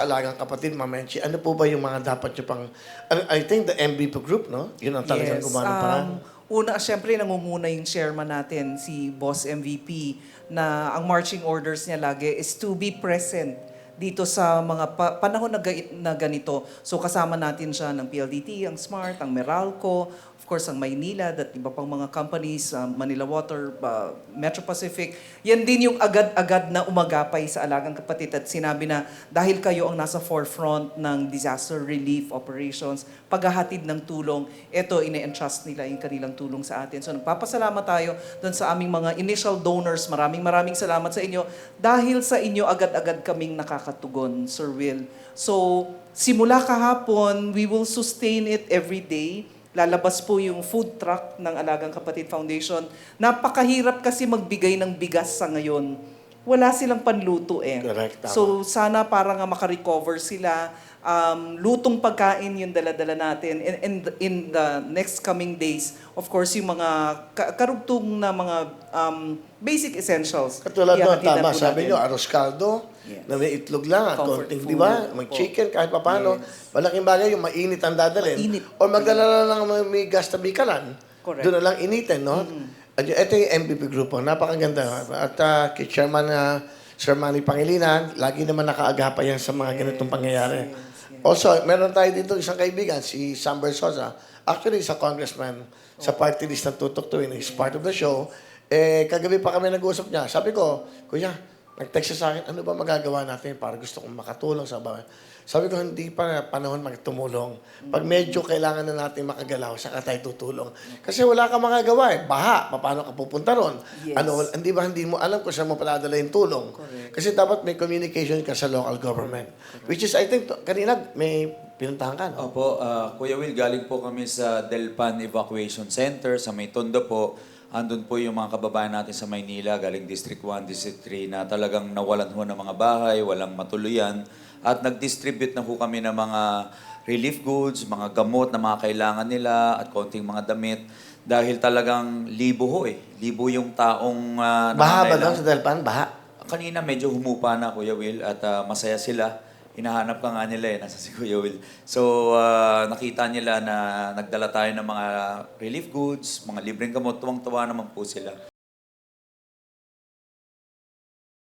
alagang kapatid, Mamenchi, ano po ba yung mga dapat nyo pang... I I think the MVP group, no? Yun ang talagang ng paraan. um, una, syempre, nangunguna yung chairman natin, si Boss MVP, na ang marching orders niya lagi is to be present dito sa mga pa- panahon na, ga- na ganito. So kasama natin siya ng PLDT, ang SMART, ang Meralco, of course ang Maynila, at iba pang mga companies, um, Manila Water, uh, Metro Pacific. Yan din yung agad-agad na umagapay sa Alagang Kapatid at sinabi na dahil kayo ang nasa forefront ng disaster relief operations, paghahatid ng tulong, ito ine-entrust nila yung kanilang tulong sa atin. So nagpapasalamat tayo doon sa aming mga initial donors. Maraming maraming salamat sa inyo. Dahil sa inyo, agad-agad kaming nakakatugon, Sir Will. So, simula kahapon, we will sustain it every day. Lalabas po yung food truck ng Alagang Kapatid Foundation. Napakahirap kasi magbigay ng bigas sa ngayon. Wala silang panluto eh. Correct, tama. So, sana para nga makarecover sila. Um, lutong pagkain yung dala-dala natin. And, and in the next coming days, of course, yung mga ka- karugtong na mga um, basic essentials. Katulad ihahatid na tama, po sabi natin. nyo, arroz caldo, Yes. na may itlog lang, at Comfort konting, food. di ba? May Opo. chicken, kahit papano. Yes. Malaking bagay yung mainit ang dadalhin. Mainit. O magdala na lang may, may gas na bikalan. Correct. Doon na lang initin, no? At yung, ito yung MVP grupo, napakaganda. At uh, kay Chairman uh, Sir Manny Pangilinan, lagi naman nakaagapa yan sa mga ganitong pangyayari. Also, meron tayo dito isang kaibigan, si Sam Bersosa. Actually, sa congressman, sa party list ng Tutok Tuwin, he's part of the show. Eh, kagabi pa kami nag-uusap niya. Sabi ko, Kuya, nag-text siya sa akin, ano ba magagawa natin para gusto kong makatulong sa bahay. Sabi ko, hindi pa panahon magtumulong. Pag medyo kailangan na natin makagalaw, saka tayo tutulong. Kasi wala ka magagawa eh. Baha, paano ka pupunta ron? Yes. Ano, hindi ba hindi mo alam kung saan mo paladala yung tulong? Correct. Kasi dapat may communication ka sa local government. Which is, I think, to- kanina may pinuntahan ka, no? Opo, ah, Kuya Will, galing po kami sa Delpan Evacuation Center sa May Tondo po. Andun po yung mga kababayan natin sa Maynila, galing District 1, District 3, na talagang nawalan ho ng mga bahay, walang matuluyan. At nag-distribute na po kami ng mga relief goods, mga gamot na mga kailangan nila, at konting mga damit. Dahil talagang libo ho eh. Libo yung taong Baha uh, ba nangangailangan. doon sa Delpan? Baha? Kanina medyo humupa na, Kuya Will, at ah, masaya sila. Hinahanap ka nga nila eh, nasa si Kuya Will. So, ah, nakita nila na nagdala tayo ng mga relief goods, mga libreng gamot, tuwang-tuwa naman po sila.